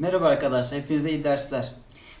Merhaba arkadaşlar, hepinize iyi dersler.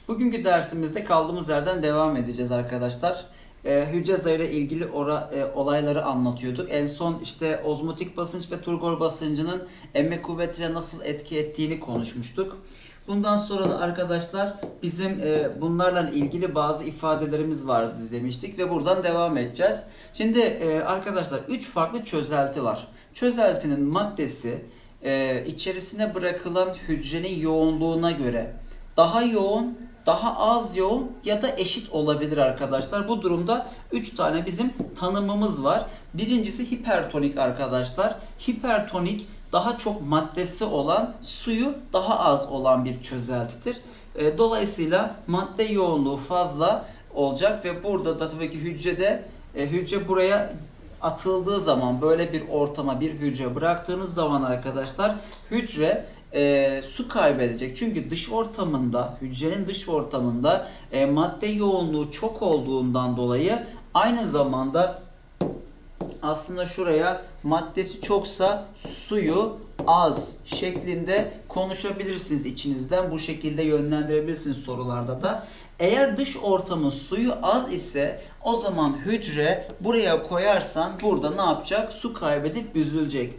Bugünkü dersimizde kaldığımız yerden devam edeceğiz arkadaşlar. Ee, hücre zarıyla ilgili ora, e, olayları anlatıyorduk. En son işte ozmotik basınç ve turgor basıncının emme kuvvetine nasıl etki ettiğini konuşmuştuk. Bundan sonra da arkadaşlar bizim e, bunlarla ilgili bazı ifadelerimiz vardı demiştik ve buradan devam edeceğiz. Şimdi e, arkadaşlar 3 farklı çözelti var. Çözeltinin maddesi e, içerisine bırakılan hücrenin yoğunluğuna göre daha yoğun, daha az yoğun ya da eşit olabilir arkadaşlar. Bu durumda 3 tane bizim tanımımız var. Birincisi hipertonik arkadaşlar. Hipertonik daha çok maddesi olan, suyu daha az olan bir çözeltidir. E, dolayısıyla madde yoğunluğu fazla olacak ve burada da tabii ki hücrede e, hücre buraya atıldığı zaman böyle bir ortama bir hücre bıraktığınız zaman arkadaşlar hücre e, su kaybedecek. Çünkü dış ortamında hücrenin dış ortamında e, madde yoğunluğu çok olduğundan dolayı aynı zamanda aslında şuraya maddesi çoksa suyu az şeklinde konuşabilirsiniz içinizden. Bu şekilde yönlendirebilirsiniz sorularda da. Eğer dış ortamın suyu az ise o zaman hücre buraya koyarsan burada ne yapacak? Su kaybedip büzülecek.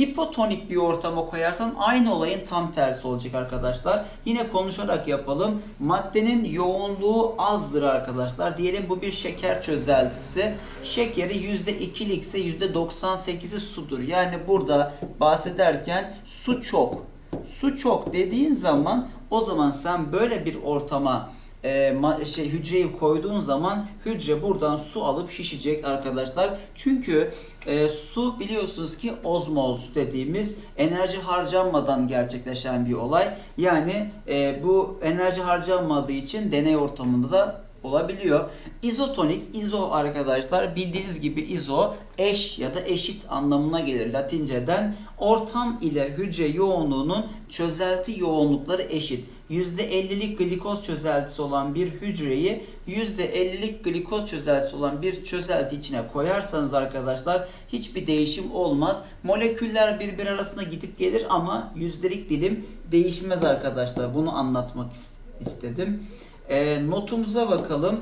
Hipotonik bir ortama koyarsan aynı olayın tam tersi olacak arkadaşlar. Yine konuşarak yapalım. Maddenin yoğunluğu azdır arkadaşlar. Diyelim bu bir şeker çözeltisi. Şekeri %2'likse %98'i sudur. Yani burada bahsederken su çok. Su çok dediğin zaman o zaman sen böyle bir ortama e, şey hücreyi koyduğun zaman hücre buradan su alıp şişecek arkadaşlar. Çünkü e, su biliyorsunuz ki ozmoz dediğimiz enerji harcanmadan gerçekleşen bir olay. Yani e, bu enerji harcanmadığı için deney ortamında da olabiliyor. İzotonik, izo arkadaşlar bildiğiniz gibi izo eş ya da eşit anlamına gelir Latinceden. Ortam ile hücre yoğunluğunun çözelti yoğunlukları eşit. %50'lik glikoz çözeltisi olan bir hücreyi %50'lik glikoz çözeltisi olan bir çözelti içine koyarsanız arkadaşlar hiçbir değişim olmaz. Moleküller birbiri arasında gidip gelir ama yüzdelik dilim değişmez arkadaşlar. Bunu anlatmak ist- istedim. E, notumuza bakalım.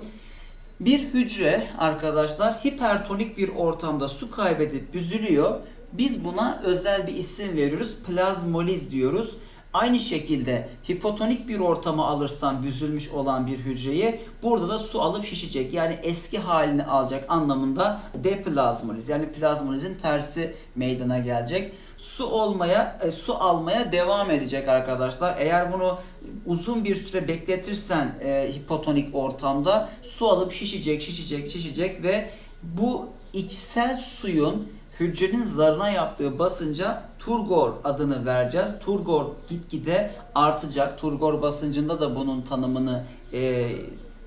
Bir hücre arkadaşlar hipertonik bir ortamda su kaybedip büzülüyor. Biz buna özel bir isim veriyoruz. Plazmoliz diyoruz. Aynı şekilde hipotonik bir ortama alırsan büzülmüş olan bir hücreyi burada da su alıp şişecek. Yani eski halini alacak anlamında deplazmoliz. Yani plazmolizin tersi meydana gelecek. Su olmaya, e, su almaya devam edecek arkadaşlar. Eğer bunu uzun bir süre bekletirsen e, hipotonik ortamda su alıp şişecek, şişecek, şişecek ve bu içsel suyun hücrenin zarına yaptığı basınca turgor adını vereceğiz. Turgor gitgide artacak. Turgor basıncında da bunun tanımını e,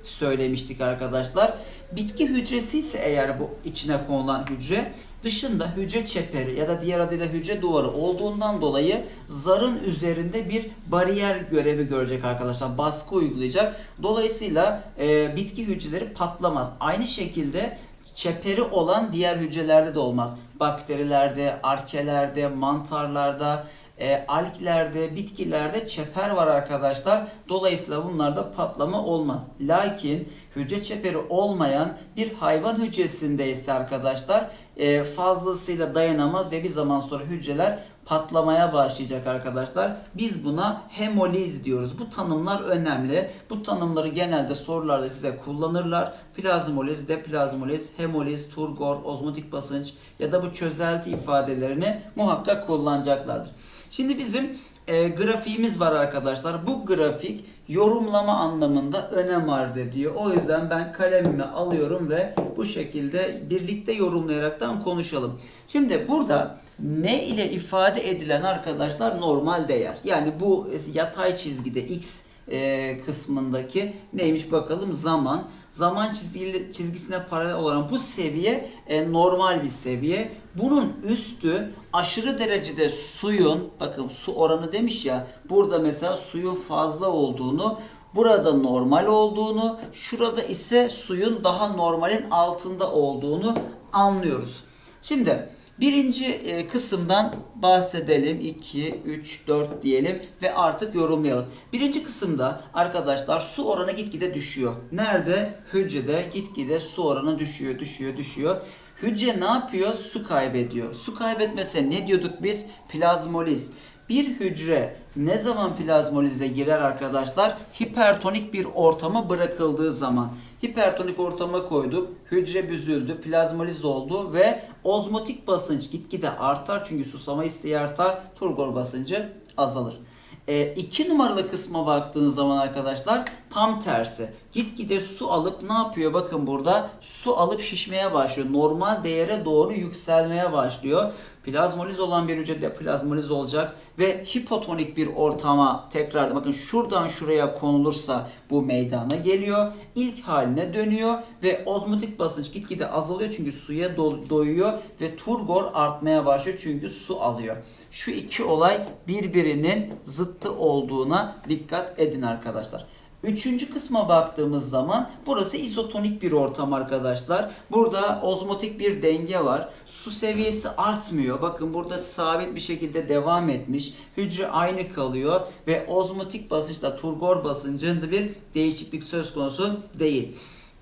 söylemiştik arkadaşlar. Bitki hücresi ise eğer bu içine konulan hücre dışında hücre çeperi ya da diğer adıyla hücre duvarı olduğundan dolayı zarın üzerinde bir bariyer görevi görecek arkadaşlar. Baskı uygulayacak. Dolayısıyla e, bitki hücreleri patlamaz. Aynı şekilde çeperi olan diğer hücrelerde de olmaz. Bakterilerde, arkelerde, mantarlarda, e, alglerde, bitkilerde çeper var arkadaşlar. Dolayısıyla bunlarda patlama olmaz. Lakin hücre çeperi olmayan bir hayvan hücresinde ise arkadaşlar e, fazlasıyla dayanamaz ve bir zaman sonra hücreler patlamaya başlayacak arkadaşlar. Biz buna hemoliz diyoruz. Bu tanımlar önemli. Bu tanımları genelde sorularda size kullanırlar. Plazmoliz, deplazmoliz, hemoliz, turgor, ozmotik basınç ya da bu çözelti ifadelerini muhakkak kullanacaklardır. Şimdi bizim e, grafiğimiz var arkadaşlar. Bu grafik yorumlama anlamında önem arz ediyor. O yüzden ben kalemimi alıyorum ve bu şekilde birlikte yorumlayaraktan konuşalım. Şimdi burada ne ile ifade edilen arkadaşlar normal değer. Yani bu yatay çizgide x e, kısmındaki neymiş bakalım zaman. Zaman çizgili, çizgisine paralel olan bu seviye e, normal bir seviye. Bunun üstü aşırı derecede suyun bakın su oranı demiş ya burada mesela suyun fazla olduğunu burada normal olduğunu şurada ise suyun daha normalin altında olduğunu anlıyoruz. Şimdi Birinci e, kısımdan bahsedelim. 2, 3, 4 diyelim ve artık yorumlayalım. Birinci kısımda arkadaşlar su oranı gitgide düşüyor. Nerede? Hücrede gitgide su oranı düşüyor, düşüyor, düşüyor. Hücre ne yapıyor? Su kaybediyor. Su kaybetmese ne diyorduk biz? Plazmoliz. Bir hücre ne zaman plazmolize girer arkadaşlar? Hipertonik bir ortama bırakıldığı zaman. Hipertonik ortama koyduk. Hücre büzüldü, plazmoliz oldu ve ozmotik basınç gitgide artar çünkü susama isteği artar. Turgor basıncı azalır. 2 e, numaralı kısma baktığınız zaman arkadaşlar tam tersi. Gitgide su alıp ne yapıyor? Bakın burada su alıp şişmeye başlıyor. Normal değere doğru yükselmeye başlıyor. Plazmoliz olan bir hücrede plazmoliz olacak ve hipotonik bir ortama tekrar bakın şuradan şuraya konulursa bu meydana geliyor. İlk haline dönüyor ve ozmotik basınç gitgide azalıyor çünkü suya do- doyuyor ve turgor artmaya başlıyor çünkü su alıyor. Şu iki olay birbirinin zıttı olduğuna dikkat edin arkadaşlar. Üçüncü kısma baktığımız zaman burası izotonik bir ortam arkadaşlar. Burada ozmotik bir denge var. Su seviyesi artmıyor. Bakın burada sabit bir şekilde devam etmiş. Hücre aynı kalıyor ve ozmotik basınçta turgor basıncında bir değişiklik söz konusu değil.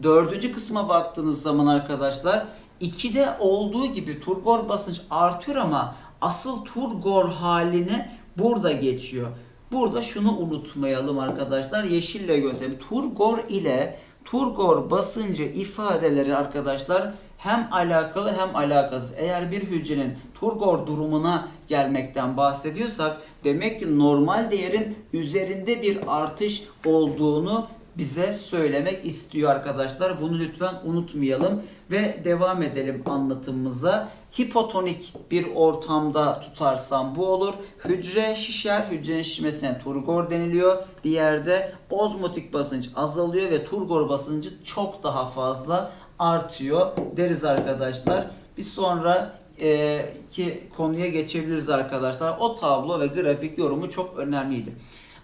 Dördüncü kısma baktığınız zaman arkadaşlar 2'de olduğu gibi turgor basınç artıyor ama asıl turgor haline burada geçiyor. Burada şunu unutmayalım arkadaşlar. Yeşille göstereyim. Turgor ile turgor basıncı ifadeleri arkadaşlar hem alakalı hem alakasız. Eğer bir hücrenin turgor durumuna gelmekten bahsediyorsak demek ki normal değerin üzerinde bir artış olduğunu bize söylemek istiyor arkadaşlar. Bunu lütfen unutmayalım ve devam edelim anlatımımıza. Hipotonik bir ortamda tutarsam bu olur. Hücre şişer. Hücrenin şişmesine turgor deniliyor. Bir yerde ozmotik basınç azalıyor ve turgor basıncı çok daha fazla artıyor deriz arkadaşlar. Bir sonra e, ki konuya geçebiliriz arkadaşlar. O tablo ve grafik yorumu çok önemliydi.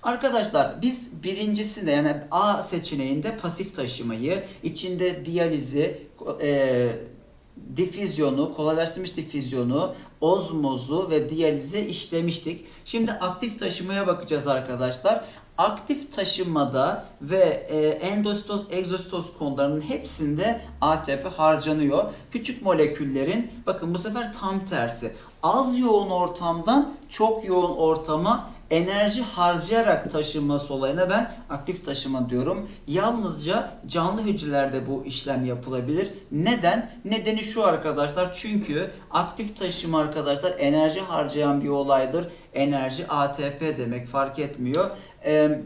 Arkadaşlar biz birincisinde yani A seçeneğinde pasif taşımayı, içinde diyalizi, e, difüzyonu, kolaylaştırmış difüzyonu, ozmozu ve diyalizi işlemiştik. Şimdi aktif taşımaya bakacağız arkadaşlar. Aktif taşımada ve e, endositoz, egzositoz konularının hepsinde ATP harcanıyor. Küçük moleküllerin bakın bu sefer tam tersi. Az yoğun ortamdan çok yoğun ortama enerji harcayarak taşınması olayına ben aktif taşıma diyorum. Yalnızca canlı hücrelerde bu işlem yapılabilir. Neden? Nedeni şu arkadaşlar. Çünkü aktif taşıma arkadaşlar enerji harcayan bir olaydır. Enerji ATP demek fark etmiyor. Eee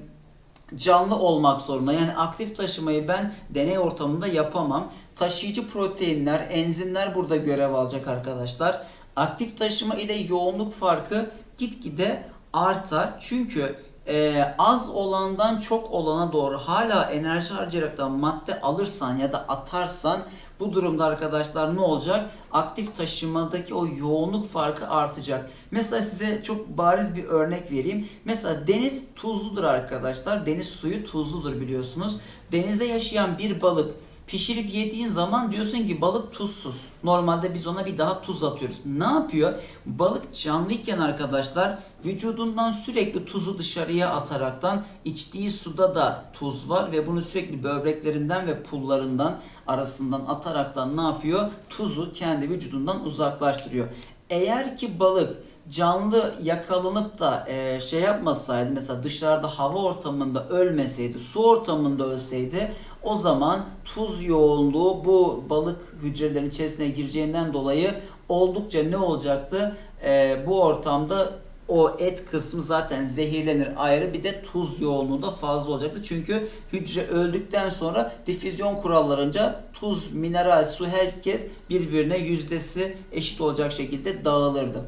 canlı olmak zorunda. Yani aktif taşımayı ben deney ortamında yapamam. Taşıyıcı proteinler, enzimler burada görev alacak arkadaşlar. Aktif taşıma ile yoğunluk farkı gitgide artar. Çünkü e, az olandan çok olana doğru hala enerji harcayaraktan madde alırsan ya da atarsan bu durumda arkadaşlar ne olacak? Aktif taşımadaki o yoğunluk farkı artacak. Mesela size çok bariz bir örnek vereyim. Mesela deniz tuzludur arkadaşlar. Deniz suyu tuzludur biliyorsunuz. Denizde yaşayan bir balık Pişirip yediğin zaman diyorsun ki balık tuzsuz. Normalde biz ona bir daha tuz atıyoruz. Ne yapıyor? Balık canlıyken arkadaşlar vücudundan sürekli tuzu dışarıya ataraktan içtiği suda da tuz var ve bunu sürekli böbreklerinden ve pullarından arasından ataraktan ne yapıyor? Tuzu kendi vücudundan uzaklaştırıyor. Eğer ki balık canlı yakalanıp da e, şey yapmasaydı mesela dışarıda hava ortamında ölmeseydi su ortamında ölseydi o zaman tuz yoğunluğu bu balık hücrelerin içerisine gireceğinden dolayı oldukça ne olacaktı? E, bu ortamda o et kısmı zaten zehirlenir ayrı bir de tuz yoğunluğu da fazla olacaktı. Çünkü hücre öldükten sonra difüzyon kurallarınca tuz, mineral, su herkes birbirine yüzdesi eşit olacak şekilde dağılırdı.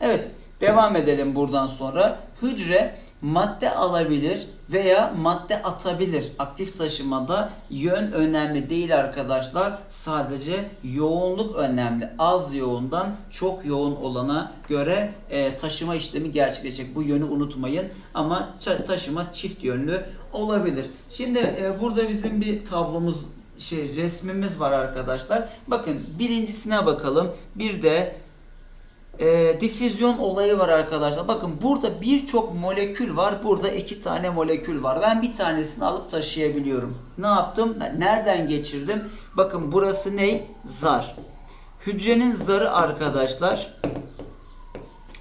Evet devam edelim buradan sonra. Hücre madde alabilir veya madde atabilir. Aktif taşımada yön önemli değil arkadaşlar. Sadece yoğunluk önemli. Az yoğundan çok yoğun olana göre e, taşıma işlemi gerçekleşecek. Bu yönü unutmayın. Ama taşıma çift yönlü olabilir. Şimdi e, burada bizim bir tablomuz şey resmimiz var arkadaşlar. Bakın birincisine bakalım. Bir de e, difüzyon olayı var arkadaşlar. Bakın burada birçok molekül var. Burada iki tane molekül var. Ben bir tanesini alıp taşıyabiliyorum. Ne yaptım? Nereden geçirdim? Bakın burası ne? Zar. Hücrenin zarı arkadaşlar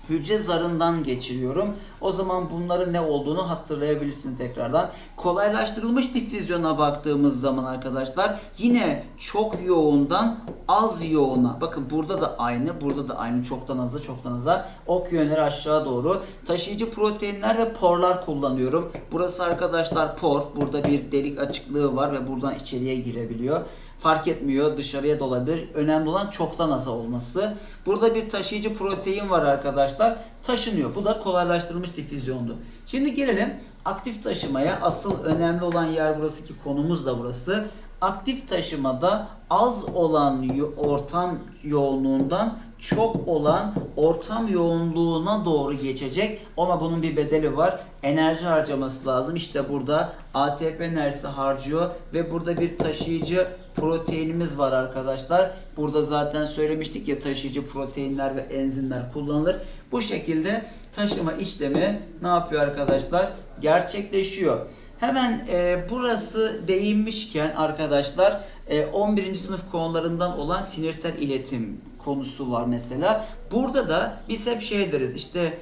hücre zarından geçiriyorum. O zaman bunların ne olduğunu hatırlayabilirsin tekrardan. Kolaylaştırılmış difüzyona baktığımız zaman arkadaşlar yine çok yoğundan az yoğuna. Bakın burada da aynı, burada da aynı. Çoktan aza, çoktan aza. Ok yönleri aşağı doğru. Taşıyıcı proteinler ve porlar kullanıyorum. Burası arkadaşlar por. Burada bir delik açıklığı var ve buradan içeriye girebiliyor. Fark etmiyor dışarıya da olabilir. Önemli olan çoktan aza olması. Burada bir taşıyıcı protein var arkadaşlar. Taşınıyor. Bu da kolaylaştırılmış difüzyondu. Şimdi gelelim aktif taşımaya. Asıl önemli olan yer burası ki konumuz da burası. Aktif taşımada az olan ortam yoğunluğundan çok olan ortam yoğunluğuna doğru geçecek. Ama bunun bir bedeli var. Enerji harcaması lazım. İşte burada ATP enerjisi harcıyor ve burada bir taşıyıcı proteinimiz var arkadaşlar. Burada zaten söylemiştik ya taşıyıcı proteinler ve enzimler kullanılır. Bu şekilde taşıma işlemi ne yapıyor arkadaşlar? Gerçekleşiyor. Hemen e, burası değinmişken arkadaşlar e, 11. sınıf konularından olan sinirsel iletim konusu var mesela. Burada da biz hep şey deriz işte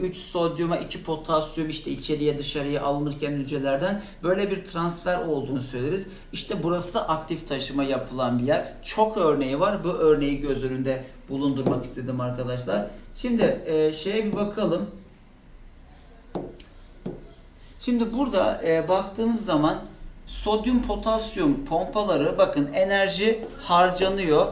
3 sodyuma 2 potasyum işte içeriye dışarıya alınırken hücrelerden böyle bir transfer olduğunu söyleriz. İşte burası da aktif taşıma yapılan bir yer. Çok örneği var. Bu örneği göz önünde bulundurmak istedim arkadaşlar. Şimdi e, şeye bir bakalım. Şimdi burada e, baktığınız zaman sodyum potasyum pompaları bakın enerji harcanıyor.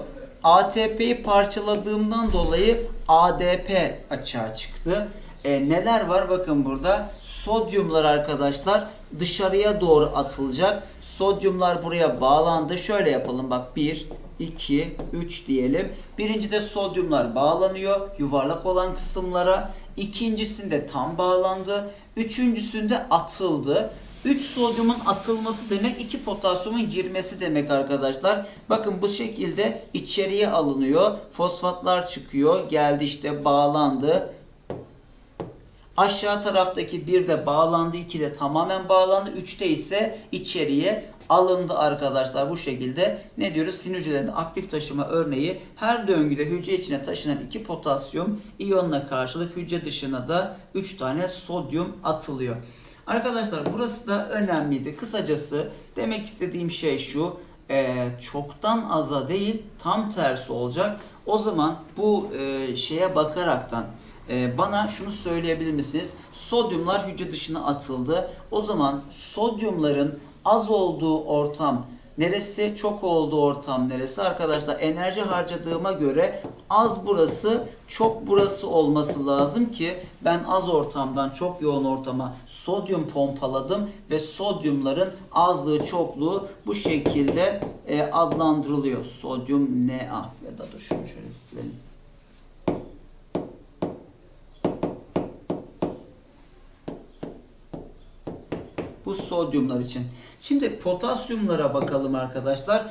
ATP'yi parçaladığımdan dolayı ADP açığa çıktı. E, neler var bakın burada sodyumlar arkadaşlar dışarıya doğru atılacak. Sodyumlar buraya bağlandı. Şöyle yapalım bak 1, 2, 3 diyelim. Birincide sodyumlar bağlanıyor yuvarlak olan kısımlara. İkincisinde tam bağlandı. Üçüncüsünde atıldı. 3 sodyumun atılması demek 2 potasyumun girmesi demek arkadaşlar. Bakın bu şekilde içeriye alınıyor. Fosfatlar çıkıyor. Geldi işte bağlandı. Aşağı taraftaki bir de bağlandı, iki de tamamen bağlandı, üçte ise içeriye alındı arkadaşlar. Bu şekilde ne diyoruz? Sinir hücrelerinde aktif taşıma örneği her döngüde hücre içine taşınan iki potasyum iyonuna karşılık hücre dışına da 3 tane sodyum atılıyor. Arkadaşlar burası da önemliydi. Kısacası demek istediğim şey şu. e, çoktan aza değil tam tersi olacak. O zaman bu e, şeye bakaraktan ee, bana şunu söyleyebilir misiniz? Sodyumlar hücre dışına atıldı. O zaman sodyumların az olduğu ortam neresi, çok olduğu ortam neresi? Arkadaşlar enerji harcadığıma göre az burası, çok burası olması lazım ki ben az ortamdan çok yoğun ortama sodyum pompaladım ve sodyumların azlığı, çokluğu bu şekilde e, adlandırılıyor. Sodyum Na ya da dur şunu şöyle silelim. Bu sodyumlar için. Şimdi potasyumlara bakalım arkadaşlar.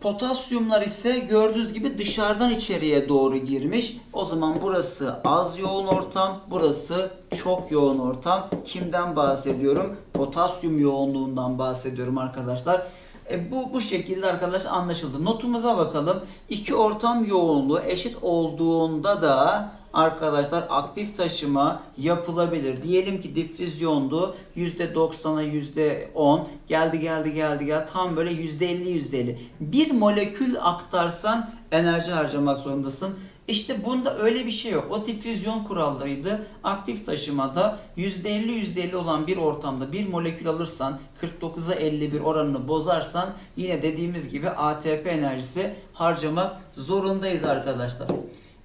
Potasyumlar ise gördüğünüz gibi dışarıdan içeriye doğru girmiş. O zaman burası az yoğun ortam, burası çok yoğun ortam. Kimden bahsediyorum? Potasyum yoğunluğundan bahsediyorum arkadaşlar. E, bu bu şekilde arkadaş anlaşıldı. Notumuza bakalım. İki ortam yoğunluğu eşit olduğunda da arkadaşlar aktif taşıma yapılabilir. Diyelim ki difüzyondu. %90'a %10 geldi geldi geldi geldi tam böyle %50 %50. Bir molekül aktarsan enerji harcamak zorundasın. İşte bunda öyle bir şey yok. O difüzyon kurallarıydı. Aktif taşımada %50 %50 olan bir ortamda bir molekül alırsan 49'a 51 oranını bozarsan yine dediğimiz gibi ATP enerjisi harcamak zorundayız arkadaşlar.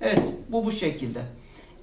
Evet bu bu şekilde.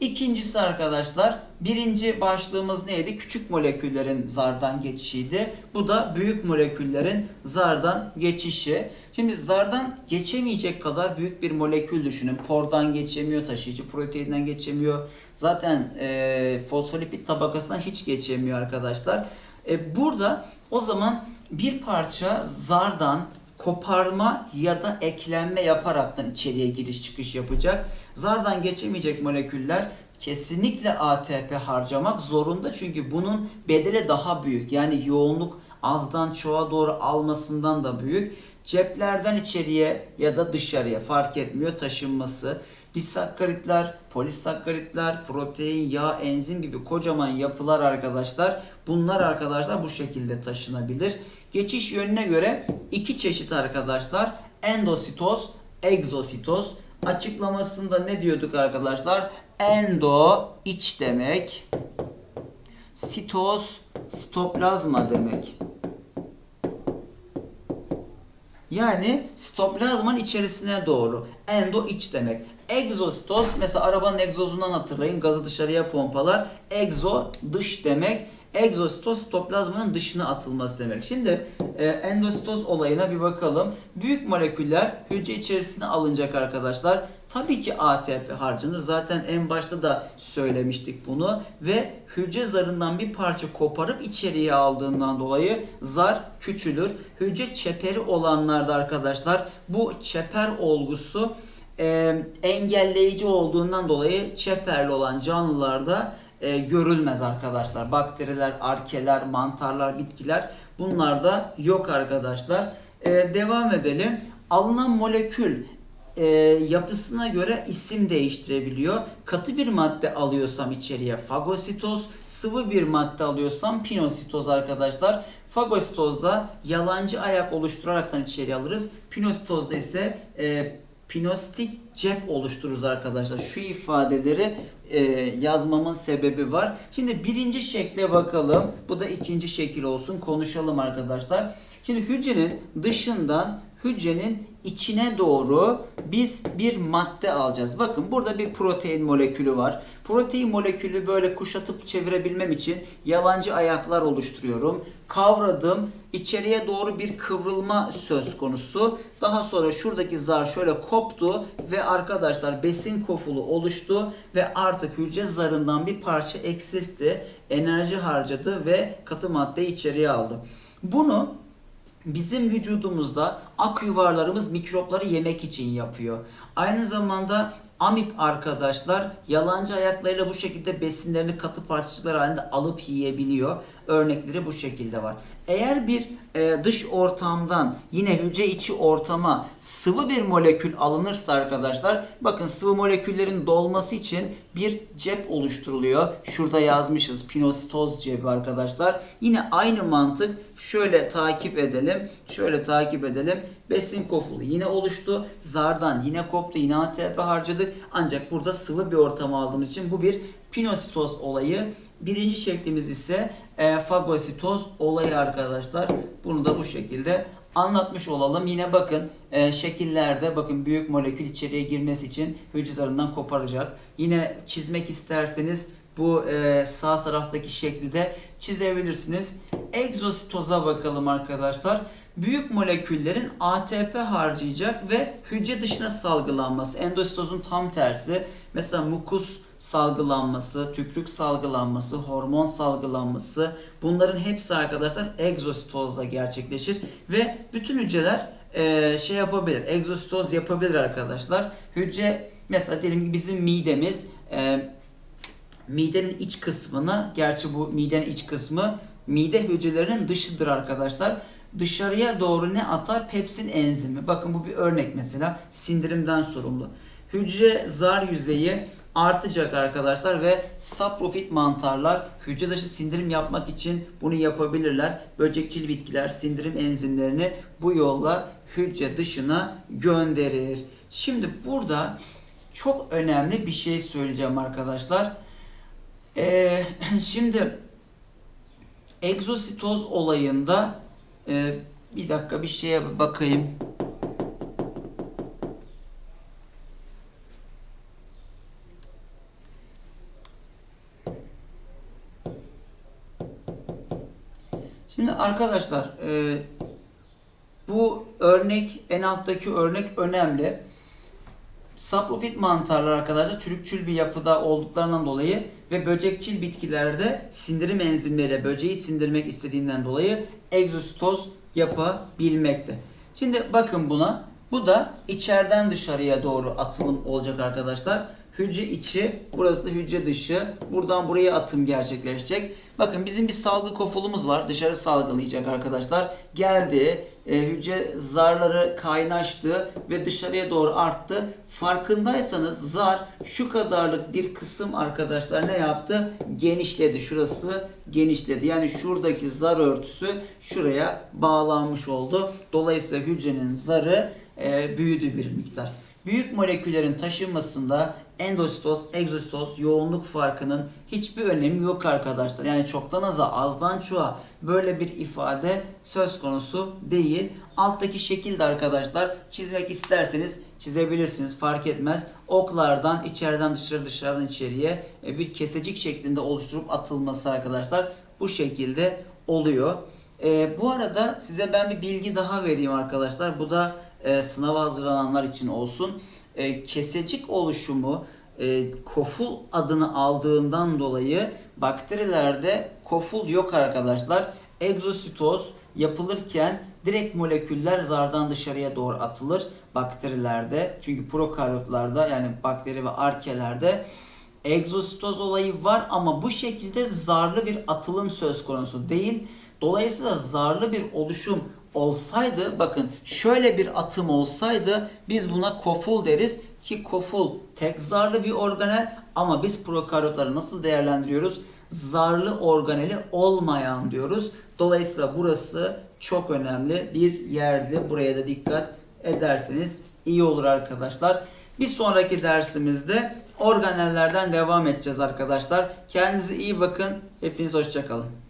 İkincisi arkadaşlar birinci başlığımız neydi? Küçük moleküllerin zardan geçişiydi. Bu da büyük moleküllerin zardan geçişi. Şimdi zardan geçemeyecek kadar büyük bir molekül düşünün. Pordan geçemiyor, taşıyıcı proteinden geçemiyor. Zaten e, fosfolipid tabakasından hiç geçemiyor arkadaşlar. E, burada o zaman bir parça zardan koparma ya da eklenme yaparaktan içeriye giriş çıkış yapacak. Zardan geçemeyecek moleküller kesinlikle ATP harcamak zorunda çünkü bunun bedeli daha büyük. Yani yoğunluk azdan çoğa doğru almasından da büyük. Ceplerden içeriye ya da dışarıya fark etmiyor taşınması. Disakkaritler, polisakkaritler, protein, yağ, enzim gibi kocaman yapılar arkadaşlar. Bunlar arkadaşlar bu şekilde taşınabilir. Geçiş yönüne göre iki çeşit arkadaşlar. Endositoz, egzositoz. Açıklamasında ne diyorduk arkadaşlar? Endo iç demek. Sitoz sitoplazma demek. Yani sitoplazmanın içerisine doğru. Endo iç demek. Egzositoz mesela arabanın egzozundan hatırlayın. Gazı dışarıya pompalar. Egzo dış demek. Egzositoz sitoplazmanın dışına atılması demek. Şimdi e, endositoz olayına bir bakalım. Büyük moleküller hücre içerisine alınacak arkadaşlar. Tabii ki ATP harcanır. Zaten en başta da söylemiştik bunu. Ve hücre zarından bir parça koparıp içeriye aldığından dolayı zar küçülür. Hücre çeperi olanlarda arkadaşlar bu çeper olgusu e, engelleyici olduğundan dolayı çeperli olan canlılarda e, görülmez arkadaşlar. Bakteriler, arkeler, mantarlar, bitkiler bunlarda yok arkadaşlar. E, devam edelim. Alınan molekül e, yapısına göre isim değiştirebiliyor. Katı bir madde alıyorsam içeriye fagositoz, sıvı bir madde alıyorsam pinositoz arkadaşlar. Fagositozda yalancı ayak oluşturaraktan içeriye alırız. Pinositozda ise e, pinostik cep oluştururuz arkadaşlar. Şu ifadeleri e, yazmamın sebebi var. Şimdi birinci şekle bakalım. Bu da ikinci şekil olsun. Konuşalım arkadaşlar. Şimdi hücrenin dışından hücrenin içine doğru biz bir madde alacağız. Bakın burada bir protein molekülü var. Protein molekülü böyle kuşatıp çevirebilmem için yalancı ayaklar oluşturuyorum. Kavradım. İçeriye doğru bir kıvrılma söz konusu. Daha sonra şuradaki zar şöyle koptu ve arkadaşlar besin kofulu oluştu ve artık hücre zarından bir parça eksiltti. Enerji harcadı ve katı maddeyi içeriye aldı. Bunu bizim vücudumuzda ak yuvarlarımız mikropları yemek için yapıyor. Aynı zamanda amip arkadaşlar yalancı ayaklarıyla bu şekilde besinlerini katı parçacıklar halinde alıp yiyebiliyor. Örnekleri bu şekilde var. Eğer bir e, dış ortamdan yine hücre içi ortama sıvı bir molekül alınırsa arkadaşlar bakın sıvı moleküllerin dolması için bir cep oluşturuluyor. Şurada yazmışız pinositoz cebi arkadaşlar. Yine aynı mantık şöyle takip edelim. Şöyle takip edelim. Besin kofulu yine oluştu. Zardan yine koptu. Yine ATP harcadık. Ancak burada sıvı bir ortama aldığımız için bu bir pinositoz olayı. Birinci şeklimiz ise e, fagositoz olayı arkadaşlar. Bunu da bu şekilde anlatmış olalım. Yine bakın e, şekillerde bakın büyük molekül içeriye girmesi için hücre zarından koparacak. Yine çizmek isterseniz bu e, sağ taraftaki şekli de çizebilirsiniz. Egzositoza bakalım arkadaşlar. Büyük moleküllerin ATP harcayacak ve hücre dışına salgılanması. Endositozun tam tersi. Mesela mukus salgılanması, tükrük salgılanması, hormon salgılanması bunların hepsi arkadaşlar egzositozda gerçekleşir ve bütün hücreler e, şey yapabilir, egzositoz yapabilir arkadaşlar. Hücre mesela diyelim ki bizim midemiz e, midenin iç kısmını, gerçi bu midenin iç kısmı mide hücrelerinin dışıdır arkadaşlar. Dışarıya doğru ne atar? Pepsin enzimi. Bakın bu bir örnek mesela sindirimden sorumlu. Hücre zar yüzeyi artacak arkadaşlar ve saprofit mantarlar hücre dışı sindirim yapmak için bunu yapabilirler. Böcekçil bitkiler sindirim enzimlerini bu yolla hücre dışına gönderir. Şimdi burada çok önemli bir şey söyleyeceğim arkadaşlar. Ee, şimdi egzositoz olayında e, bir dakika bir şeye bakayım. Şimdi arkadaşlar e, bu örnek en alttaki örnek önemli. Saprofit mantarlar arkadaşlar çürükçül bir yapıda olduklarından dolayı ve böcekçil bitkilerde sindirim enzimleriyle böceği sindirmek istediğinden dolayı egzositoz yapabilmekte. Şimdi bakın buna. Bu da içeriden dışarıya doğru atılım olacak arkadaşlar. Hücre içi, burası da hücre dışı. Buradan buraya atım gerçekleşecek. Bakın bizim bir salgı kofulumuz var. Dışarı salgılayacak arkadaşlar. Geldi, e, hücre zarları kaynaştı ve dışarıya doğru arttı. Farkındaysanız zar şu kadarlık bir kısım arkadaşlar ne yaptı? Genişledi. Şurası genişledi. Yani şuradaki zar örtüsü şuraya bağlanmış oldu. Dolayısıyla hücrenin zarı e, büyüdü bir miktar. Büyük moleküllerin taşınmasında endositoz, egzositoz yoğunluk farkının hiçbir önemi yok arkadaşlar. Yani çoktan aza, azdan çoğa böyle bir ifade söz konusu değil. Alttaki şekilde arkadaşlar çizmek isterseniz çizebilirsiniz fark etmez. Oklardan içeriden dışarı dışarıdan içeriye e, bir kesecik şeklinde oluşturup atılması arkadaşlar bu şekilde oluyor. E, bu arada size ben bir bilgi daha vereyim arkadaşlar. Bu da e, sınava hazırlananlar için olsun. E, kesecik oluşumu e, koful adını aldığından dolayı bakterilerde koful yok arkadaşlar. Egzositoz yapılırken direkt moleküller zardan dışarıya doğru atılır bakterilerde. Çünkü prokaryotlarda yani bakteri ve arkelerde egzositoz olayı var ama bu şekilde zarlı bir atılım söz konusu değil. Dolayısıyla zarlı bir oluşum olsaydı bakın şöyle bir atım olsaydı biz buna koful deriz ki koful tek zarlı bir organel ama biz prokaryotları nasıl değerlendiriyoruz? Zarlı organeli olmayan diyoruz. Dolayısıyla burası çok önemli bir yerdi. Buraya da dikkat ederseniz iyi olur arkadaşlar. Bir sonraki dersimizde organellerden devam edeceğiz arkadaşlar. Kendinize iyi bakın. Hepiniz hoşçakalın.